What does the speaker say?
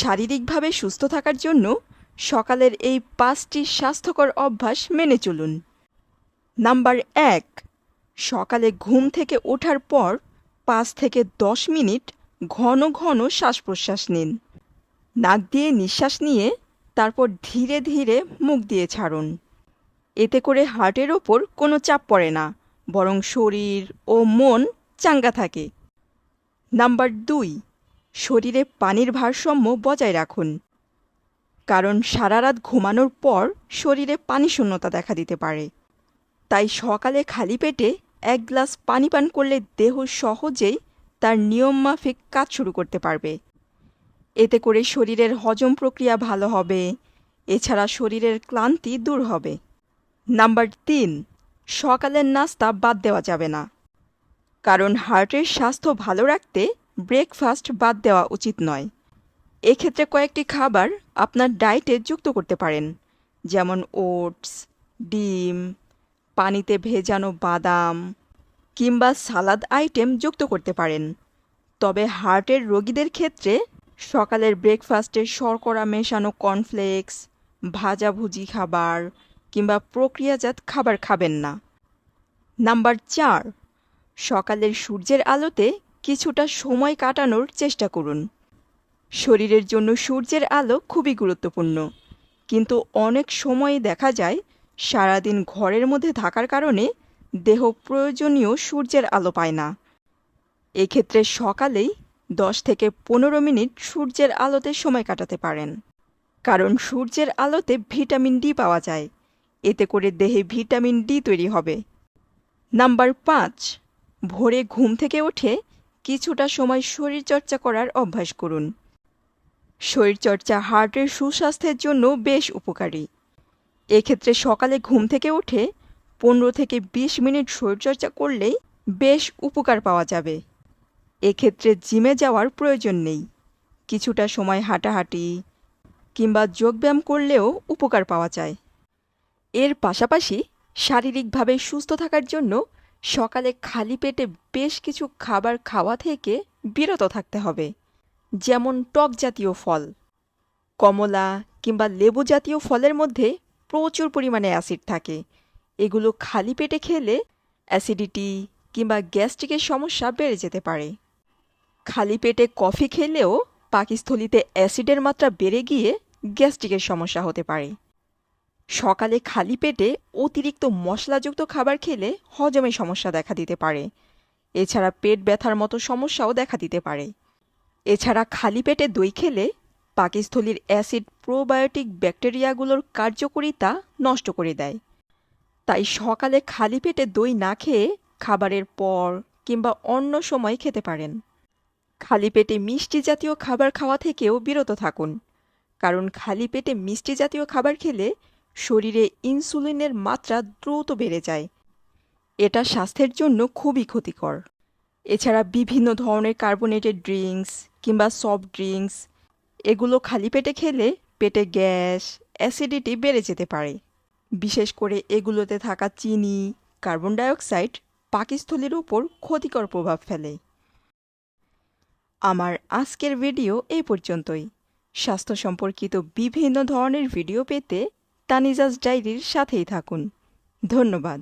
শারীরিকভাবে সুস্থ থাকার জন্য সকালের এই পাঁচটি স্বাস্থ্যকর অভ্যাস মেনে চলুন। নাম্বার এক, সকালে ঘুম থেকে ওঠার পর পাঁচ থেকে দশ মিনিট ঘন ঘন শ্বাস প্রশ্বাস নিন। নাক দিয়ে নিঃশ্বাস নিয়ে তারপর ধীরে ধীরে মুখ দিয়ে ছাড়ুন। এতে করে হার্টের ওপর কোনো চাপ পড়ে না, বরং শরীর ও মন চাঙ্গা থাকে। নাম্বার দুই শরীরে পানির ভারসাম্য বজায় রাখুন। কারণ সারা রাত ঘুমানোর পর শরীরে পানি শূন্যতা দেখা দিতে পারে। তাই সকালে খালি পেটে এক গ্লাস পানি পান করলে দেহ সহজেই তার নিয়মমাফিক কাজ শুরু করতে পারবে। এতে করে শরীরের হজম প্রক্রিয়া ভালো হবে। এছাড়া শরীরের ক্লান্তি দূর হবে। নাম্বার তিন, সকালের নাস্তা বাদ দেওয়া যাবে না। কারণ হার্টের স্বাস্থ্য ভালো রাখতে ব্রেকফাস্ট বাদ দেওয়া উচিত নয়। এক্ষেত্রে কয়েকটি খাবার আপনার ডায়েটে যুক্ত করতে পারেন, যেমন ওটস, ডিম, পানিতে ভেজানো বাদাম কিংবা সালাদ আইটেম যুক্ত করতে পারেন। তবে হার্টের রোগীদের ক্ষেত্রে সকালের ব্রেকফাস্টে শর্করা মেশানো কর্নফ্লেক্স ভাজাভুজি খাবার কিংবা প্রক্রিয়াজাত খাবার খাবেন না। নাম্বার চার, সকালের সূর্যের আলোতে কিছুটা সময় কাটানোর চেষ্টা করুন। শরীরের জন্য সূর্যের আলো খুবই গুরুত্বপূর্ণ। কিন্তু অনেক সময় দেখা যায়, সারাদিন ঘরের মধ্যে থাকার কারণে দেহ প্রয়োজনীয় সূর্যের আলো পায় না। এক্ষেত্রে সকালেই দশ থেকে পনেরো মিনিট সূর্যের আলোতে সময় কাটাতে পারেন। কারণ সূর্যের আলোতে ভিটামিন ডি পাওয়া যায়। এতে করে দেহে ভিটামিন ডি তৈরি হবে। নাম্বার পাঁচ, ভোরে ঘুম থেকে উঠে কিছুটা সময় শরীরচর্চা করার অভ্যাস করুন। শরীরচর্চা হার্টের সুস্বাস্থ্যের জন্য বেশ উপকারী। এক্ষেত্রে সকালে ঘুম থেকে উঠে পনেরো থেকে বিশ মিনিট শরীরচর্চা করলেই বেশ উপকার পাওয়া যাবে। এক্ষেত্রে জিমে যাওয়ার প্রয়োজন নেই। কিছুটা সময় হাঁটাহাঁটি কিংবা যোগব্যায়াম করলেও উপকার পাওয়া যায়। এর পাশাপাশি শারীরিকভাবে সুস্থ থাকার জন্য সকালে খালি পেটে বেশ কিছু খাবার খাওয়া থেকে বিরত থাকতে হবে, যেমন টক জাতীয় ফল। কমলা কিংবা লেবু জাতীয় ফলের মধ্যে প্রচুর পরিমাণে অ্যাসিড থাকে। এগুলো খালি পেটে খেলে অ্যাসিডিটি কিংবা গ্যাস্ট্রিকের সমস্যা বেড়ে যেতে পারে। খালি পেটে কফি খেলেও পাকিস্থলিতে অ্যাসিডের মাত্রা বেড়ে গিয়ে গ্যাস্ট্রিকের সমস্যা হতে পারে। সকালে খালি পেটে অতিরিক্ত মশলাযুক্ত খাবার খেলে হজমে সমস্যা দেখা দিতে পারে। এছাড়া পেট ব্যথার মতো সমস্যাও দেখা দিতে পারে। এছাড়া খালি পেটে দই খেলে পাকিস্থলীর অ্যাসিড প্রোবায়োটিক ব্যাকটেরিয়াগুলোর কার্যকরিতা নষ্ট করে দেয়। তাই সকালে খালি পেটে দই না খেয়ে খাবারের পর কিংবা অন্য সময় খেতে পারেন। খালি পেটে মিষ্টি জাতীয় খাবার খাওয়া থেকেও বিরত থাকুন। কারণ খালি পেটে মিষ্টি জাতীয় খাবার খেলে শরীরে ইনসুলিনের মাত্রা দ্রুত বেড়ে যায়। এটা স্বাস্থ্যের জন্য খুবই ক্ষতিকর। এছাড়া বিভিন্ন ধরনের কার্বোনেটেড ড্রিঙ্কস কিংবা সফট ড্রিঙ্কস, এগুলো খালি পেটে খেলে পেটে গ্যাস, অ্যাসিডিটি বেড়ে যেতে পারে। বিশেষ করে এগুলোতে থাকা চিনি, কার্বন ডাইঅক্সাইড পাকিস্থলীর উপর ক্ষতিকর প্রভাব ফেলে। আমার আজকের ভিডিও এই পর্যন্তই। স্বাস্থ্য সম্পর্কিত বিভিন্ন ধরনের ভিডিও পেতে তানিজাজ ডায়েরির সাথেই থাকুন। ধন্যবাদ।